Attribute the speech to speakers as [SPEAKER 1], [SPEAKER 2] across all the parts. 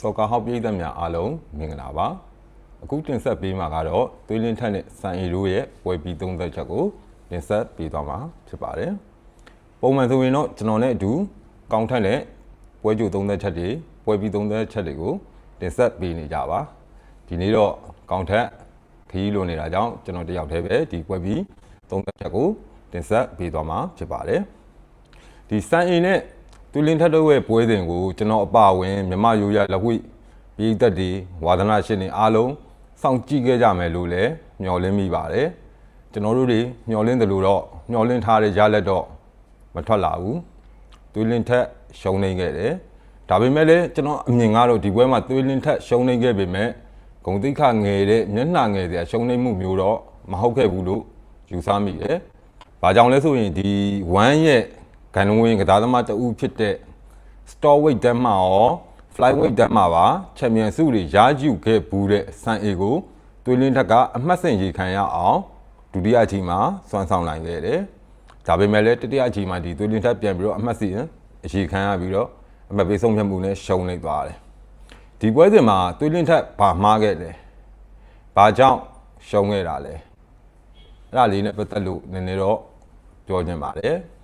[SPEAKER 1] စော်ကာဟောက်ပြည်သက်များအားလုံးမင်္ဂလာပါအခုတင်ဆက်ပေးမှာကတော့သွေးလင်းထက်နဲ့စံအီတို့ရဲ့ပွဲပြီးသုံးသက်ချက်ကိုတင်ဆက်ပေးသွားမှာဖြစ်ပါတယ်ပုံမှန်ဆိုရင်တော့ကျွန်တော်နဲ့အတူကောင်းထက်နဲ့ပွဲကြိုသုံးသက်ချက်တွေပွဲပြီးသုံးသက်ချက်တွေကိုတင်ဆက်ပေးနေကြပါဒီနေ့တော့ကောင်းထက်ခရီးလိုနေတာကြောင့်ကျွန်တော်တယောက်တည်းပဲဒီပွဲပြီးသုံးသက်ချက်ကိုတင်ဆက်ပေးသွားမှာဖြစ်ပါတယ်ဒီစံအိမ်နဲ့ သူလင်းထက်တို့ရဲ့ပွဲစဉ်ကိုကျွန်တော်အပါအဝင်မြမရိုးရလက်ဝိပြည်သက်တွေဝါသနာရှင်တွေအားလုံးစောင့်ကြည့်ခဲ့ကြမယ်လို့လည်းမျှော်လင့်မိပါတယ်ကျွန်တော်တို့တွေမျှော်လင့်တယ်လို့တော့မျှော်လင့်ထားတဲ့ရလက်တော့မထွက်လာဘူးသူလင်းထက်ရှုံးနေခဲ့တယ်ဒါပေမဲ့လည်းကျွန်တော်အမြင်ကတော့ဒီပွဲမှာသွေးလင်းထက်ရှုံးနေခဲ့ပေမဲ့ဂုံတိခငယ်တဲ့မျက်နှာငယ်စရာရှုံးနေမှုမျိုးတော့မဟုတ်ခဲ့ဘူးလို့ယူဆမိတယ်။ဘာကြောင့်လဲဆိုရင်ဒီ1ရဲ့ ဂန်ဝင်ကစားသမားတဦးဖြစ်တဲ့ store weight တက်မှာရော fly weight တက်မှာပါချန်ပီယံဆုတွေရယူခဲ့ဘူးတဲ့စံအေကိုသွေးလင်းထက်ကအမှတ်စဉ်ရေခံရအောင်ဒုတိယအချိန်မှာစွမ်းဆောင်နိုင်ခဲ့တယ်။ဒါပေမဲ့လည်းတတိယအချိန်မှာဒီသွေးလင်းထက်ပြန်ပြီးတော့အမှတ်စဉ်ရေခံရပြီးတော့အမှတ်ပေးဆုံးဖြတ်မှုနဲ့ရှုံးနေသွားတယ်။ဒီပွဲစဉ်မှာသွေးလင်းထက်ဘာမှားခဲ့လဲ။ဘာကြောင့်ရှုံးခဲ့တာလဲ။အဲ့ဒါလေးနဲ့ပတ်သက်လို့နည်းနည်းတော့ပြောချင်ပါတယ်။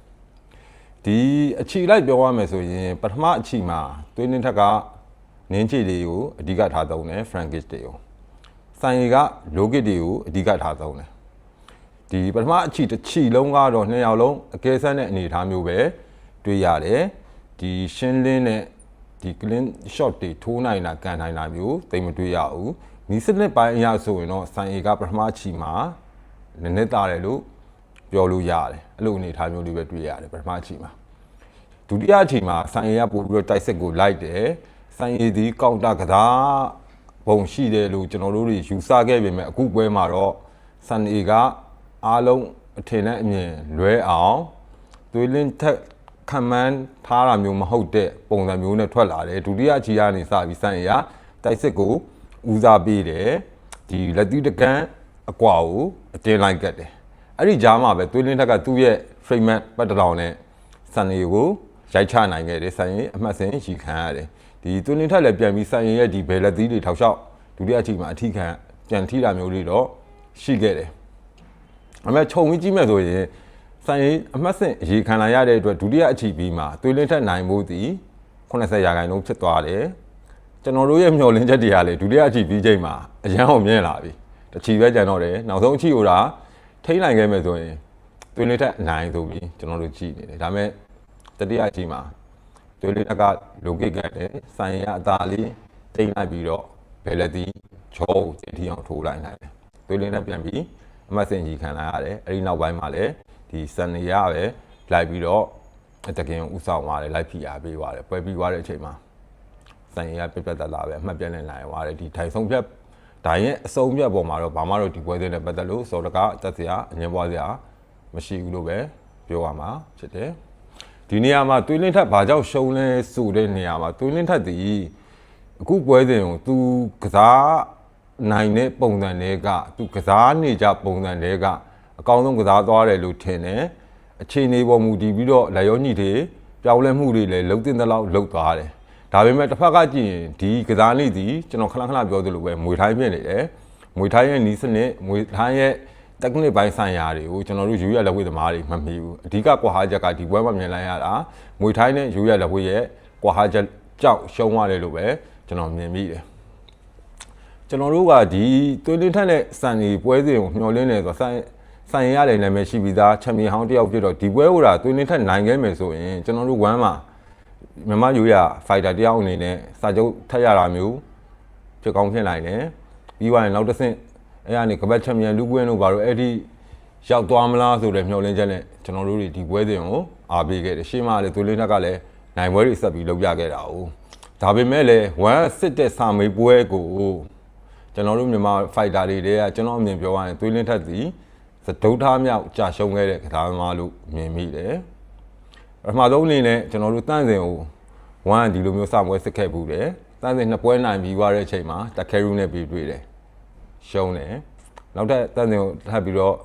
[SPEAKER 1] ဒီအချီလိုက်ပြောရမယ်ဆိုရင်ပထမအချီမှာသွေးနှင်းထက်ကနင်းချီတွေကိုအဓိကထားသုံးတယ် frankist တွေကိုဆိုင်ရီက logit တွေကိုအဓိကထားသုံးတယ်ဒီပထမအချီတစ်ချီလုံးကတော့နှစ်ယောက်လုံးအကဲဆန်းတဲ့အနေအထားမျိုးပဲတွေ့ရတယ်ဒီရှင်းလင်းတဲ့ဒီ clean shot တွေထိုးနိုင်တာကန်နိုင်တာမျိုးသိပ်မတွေ့ရဘူးနီးစနစ်ပိုင်းအရဆိုရင်တော့ဆိုင်ရီကပထမအချီမှာနည်းနည်းတာတယ်လို့ပြောလို့ရတယ်အဲ့လိုအနေအထားမျိုးလေးပဲတွေ့ရတယ်ပထမအချိန်မှာ ဒုတိယအချိန်မှာဆိုင်ရပို့ပြီးတော့တိုက်စစ်ကိုလိုက်တယ်ဆိုင်ရဒီကောင်တာကစားပုံရှိတယ်လို့ကျွန်တော်တို့တွေယူဆခဲ့ပေမဲ့အခုပွဲမှာတော့ဆန်အေကအားလုံးအထင်နဲ့အမြင်လွဲအောင်သွေးလင်းထက်ခံမှန်းထားတာမျိုးမဟုတ်တဲ့ပုံစံမျိုးနဲ့ထွက်လာတယ်ဒုတိယအချိန်ကနေစပြီးဆိုင်ရတိုက်စစ်ကိုဦးစားပေးတယ်ဒီလက်သီးတကန်းအကွာကိုအတင်းလိုက်ကတ်တယ်အဲ့ဒီကြားမှာပဲသွေးလင်းထက်ကသူ့ရဲ့ frame ပတ်တလောင်နဲ့စံရီကို ရိုက်ချနိုင်ခဲ့တယ်စံရီအမှတ်စဉ်ရီခံရတယ်ဒီသွေးလင်းထက်လည်းပြန်ပြီးစံရီရဲ့ဒီဘယ်လက်သီးတွေထောက်လျှောက်ဒုတိယအချိန်မှာအထီးခံပြန်ထိတာမျိုးတွေတော့ရှိခဲ့တယ်အမေခြုံပြီးကြည့်မဲ့ဆိုရင်စံရီအမှတ်စဉ်ရီခံလာရတဲ့အတွက်ဒုတိယအချိန်ပြီးမှာသွေးလင်းထက်နိုင်ဖို့ဒီ80ရာခိုင်နှုန်းဖြစ်သွားတယ်ကျွန်တော်တို့ရဲ့မျှော်လင့်ချက်တွေကလည်းဒုတိယအချိန်ပြီးချိန်မှာအရန်အောင်မြင်လာပြီတချီပဲကြံတော့တယ်နောက်ဆုံးအချိန်ဟိုတာထိနိုင်ခဲ့မယ်ဆိုရင်သွေးလေးထက်အနိုင်ဆိုပြီးကျွန်တော်တို့ကြည့်နေတယ်ဒါပေမဲ့ တတိယအချိန်မှာသွေးလေးထက်ကလိုကိတ်ကတ်တယ်ဆိုင်ရအသားလေးတိမ့်လိုက်ပြီးတော့ဘယ်လက်သီးချောကိုတတိအောင်ထိုးလိုက်နိုင်တယ်သွေးလေးထက်ပြန်ပြီးအမတ်စင်ကြီးခံလာရတယ်အဲ့ဒီနောက်ပိုင်းမှာလည်းဒီစန်နီရပဲလိုက်ပြီးတော့တကင်ဥဆောင်သွားတယ်လိုက်ဖိအားပေးသွားတယ်ပွဲပြီးသွားတဲ့အချိန်မှာဆိုင်ရပြက်ပြက်တလာပဲအမှတ်ပြက်နေနိုင်သွားတယ်ဒီထိုင်ဆုံးဖြတ်ဒါရင်အစုံပြတ်ပေါ်မှာတော့ဘာမှတော့ဒီပွဲစဉ်နဲ့ပတ်သက်လို့စော်တကားတက်စရာအငင်းပွားစရာမရှိဘူးလို့ပဲပြောရမှာဖြစ်တယ် ဒီနေရာမှာသွေးလင်းထက်ဘာကြောင့်ရှုံးလဲဆိုတဲ့နေရာမှာသွေးလင်းထက်ဒီအခုပွဲစဉ်ကို तू ကစားနိုင်တဲ့ပုံစံတွေက तू ကစားနေကြပုံစံတွေကအကောင်းဆုံးကစားသွားတယ်လို့ထင်တယ်အခြေအနေပေါ်မူတည်ပြီးတော့လက်ရောညှိတွေပြောင်းလဲမှုတွေလည်းလုံးတင်တဲ့လောက်လုံးသွားတယ်ဒါပေမဲ့တစ်ဖက်ကကြည့်ရင်ဒီကစားလေးဒီကျွန်တော်ခဏခဏပြောသလိုပဲမွေထိုင်းဖြစ်နေတယ်မွေထိုင်းရဲ့နီးစနစ်မွေထိုင်းရဲ့ technique ဘိုင်းဆိုင်ရာတွေကိုကျွန်တော်တို့ယူရလက်ဝဲသမားတွေမမီဘူးအဓိကကွာဟာချက်ကဒီပွဲမှာမြင်လိုက်ရတာမွေထိုင်းနဲ့ယူရလက်ဝဲရဲ့ကွာဟာချက်ကြောက်ရှုံးသွားတယ်လို့ပဲကျွန်တော်မြင်မိတယ်ကျွန်တော်တို့ကဒီသွေးလင်းထက်တဲ့စံဒီပွဲစဉ်ကိုမျှော်လင့်နေဆိုတော့ဆိုင်ဆိုင်ရတဲ့နာမည်ရှိပြီးသားချန်ပီယံဟောင်းတစ်ယောက်ဖြစ်တော့ဒီပွဲဟိုတာသွေးလင်းထက်နိုင်ခဲ့မယ်ဆိုရင်ကျွန်တော်တို့ဝမ်းမှာမြန်မာယူရဖိုက်တာတယောက်အနေနဲ့စာချုပ်ထပ်ရတာမျိုးဖြစ်ကောင်းဖြစ်နိုင်တယ်ပြီးသွားရင်နောက်တစ်ဆင့် အဲ့ကနေကပတ်ချန်ပီယံလူကွင်းတို့ဘာလို့အဲ့ဒီရောက်သွားမလားဆိုတဲ့မျှော်လင့်ချက်နဲ့ကျွန်တော်တို့တွေဒီပွဲစဉ်ကိုအားပေးခဲ့တယ်ရှေ့မှာလည်းသွေးလင်းထက်ကလည်းနိုင်ပွဲတွေဆက်ပြီးလုပ်ပြခဲ့တာ哦ဒါပေမဲ့လည်းဝမ်စစ်တဲ့စာမေးပွဲကိုကျွန်တော်တို့မြန်မာဖိုက်တာတွေတွေကကျွန်တော်အမြင်ပြောရရင်သွေးလင်းထက်သည်သဒုဋ္ဌာမြောက်ကြာရှုံးခဲ့တဲ့ကစားသမားလို့မြင်မိတယ်ပထမဆုံးအနေနဲ့ကျွန်တော်တို့တန့်စင်ကိုဝမ်ဒီလိုမျိုးစပွဲစစ်ခဲ့ဘူးတယ်တန့်စင်နှစ်ပွဲနိုင်ပြီးသွားတဲ့အချိန်မှာတက်ခဲရူးနဲ့ပြီးတွေ့တယ် ရှုံးတယ်နောက်ထပ်တန့်စင်ကိုထပ်ပြီးတော့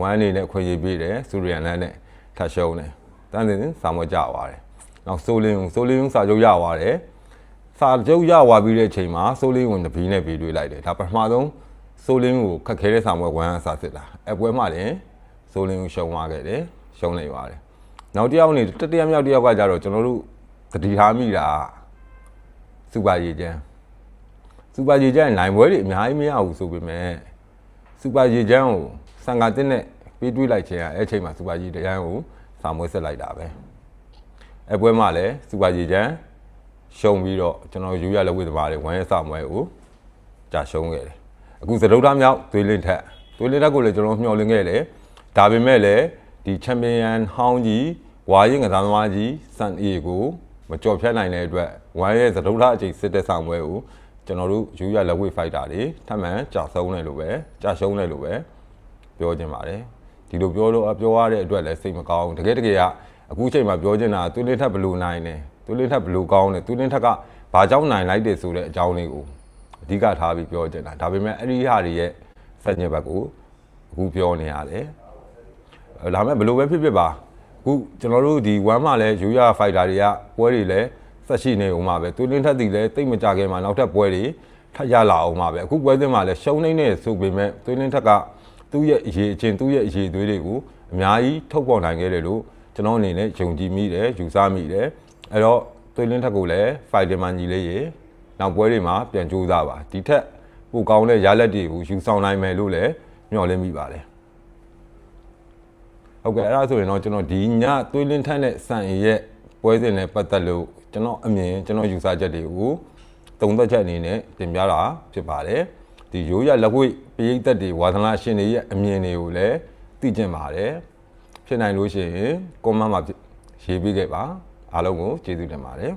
[SPEAKER 1] ဝမ်အနေနဲ့ခွင့်ရပေးတယ်စူရီယန်လန်နဲ့ထပ်ရှုံးတယ်တန့်စင်စပွဲကြသွားတယ်နောက်ဆိုလင်းကိုဆိုလင်းစာချုပ်ရသွားတယ်စာကြုပ်ရဝါပြီးတဲ့အချိန်မှာစိုးလင်းဝင်တပီးနဲ့ပြီးတွေ့လိုက်တယ်ဒါပထမဆုံးစိုးလင်းကိုခက်ခဲတဲ့ဆောင်ပွဲဝမ်းအစားစစ်တာအပွဲမှာလည်းစိုးလင်းကိုရှုံသွားခဲ့တယ်ရှုံးလိုက်ပါတယ်နောက်တစ်ယောက်နေတတိယမြောက်တစ်ယောက်ကကြတော့ကျွန်တော်တို့တတိထားမိတာစူပါရေချမ်း စူပါရေချမ်းနိုင်ပွဲတွေအများကြီးမရဘူးဆိုပေမဲ့စူပါရေချမ်းကိုစံကာတင်းနဲ့ပြီးတွေးလိုက်ခြင်းကအဲ့အချိန်မှာစူပါရေချမ်းကိုဆောင်ပွဲဆက်လိုက်တာပဲအပွဲမှာလည်းစူပါရေချမ်းရှုံပြီးတော့ကျွန်တော်ယူရလက်ဝဲသမားတွေဝမ်းရစမွဲကိုကြာရှုံးခဲ့တယ်အခုသရုပ်သားမြောက်သွေးလင်းထက်သွေးလင်းထက်ကိုလည်းကျွန်တော်မျှော်လင့်ခဲ့တယ်ဒါပေမဲ့လည်းဒီချန်ပီယံဟောင်းကြီးဝါရင်ကစားသမားကြီးစန်အေကိုမကြော်ဖြတ်နိုင်တဲ့အတွက်ဝမ်းရဲ့သရုပ်သားအချိန်စစ်တဲ့ဆောင်ပွဲကို ကျွန်တော်တို့ယူရလက်ဝဲဖိုက်တာတွေထပ်မံကြာဆုံးတယ်လို့ပဲကြာရှုံးတယ်လို့ပဲပြောချင်ပါတယ်ဒီလိုပြောလို့ပြောရတဲ့အတွက်လည်းစိတ်မကောင်းဘူးတကယ်တကယ်ကအခုချိန်မှာပြောချင်တာသွေးလင်းထက်ဘယ်လိုနိုင်တယ်သူလင်းထက်ဘယ်လိုကောင်းလဲသူလင်းထက်ကဘာကြောင့်နိုင်လိုက်တယ်ဆိုတဲ့အကြောင်းလေးကိုအဓိကထားပြီးပြောချင်တာဒါပေမဲ့အဲ့ဒီဟာတွေရဲ့စက်ညက်ဘက်ကိုအခုပြောနေရတယ်အဲဒါပေမဲ့ဘယ်လိုပဲဖြစ်ဖြစ်ပါအခုကျွန်တော်တို့ဒီ1မှာလဲယူရဖိုက်တာတွေကပွဲတွေလဲ ဆက်ရှိနေအောင်ပါပဲသူလင်းထက်တည်လဲတိတ်မကြခင်မှာနောက်ထပ်ပွဲတွေထပ်ရလာအောင်ပါပဲအခုပွဲစဉ်မှာလဲရှုံးနေနေဆိုပေမဲ့သူလင်းထက်ကသူ့ရဲ့အရေးအချင်းသူ့ရဲ့အရေးသွေးတွေကိုအများကြီးထုတ်ပေါ်နိုင်ခဲ့တယ်လို့ကျွန်တော်အနေနဲ့ယုံကြည်မိတယ်ယူဆမိတယ်အဲ့တော့သွေးလင်းထက်ကိုလည်းဖိုက်တယ်မှာညီလေးရေနောက်ပွဲတွေမှာပြန်ကြိုးစားပါဒီထက်ပိုကောင်းတဲ့ရလက်တွေကိုယူဆောင်နိုင်မယ်လို့လည်းမျှော်လင့်မိပါတယ်ဟုတ်ကဲ့အဲ့ဒါဆိုရင်တော့ကျွန်တော်ဒီညသွေးလင်းထက်နဲ့စံရရဲ့ပွဲစဉ်နဲ့ပတ်သက်လို့ ကျွန်တော်အမြင်ကျွန်တော်ယူဆချက်တွေကိုသုံးသက်ချက်အနေနဲ့တင်ပြတာဖြစ်ပါတယ်ဒီရိုးရလက်ဝိတ်ပရိသတ်တွေဝါသနာရှင်တွေရဲ့အမြင်တွေကိုလည်းသိကျင်ပါတယ်ဖြစ်နိုင်လို့ရှိရင်ကွန်မန့်မှာရေးပေးခဲ့ပါအားလုံးကိုကျေးဇူးတင်ပါတယ်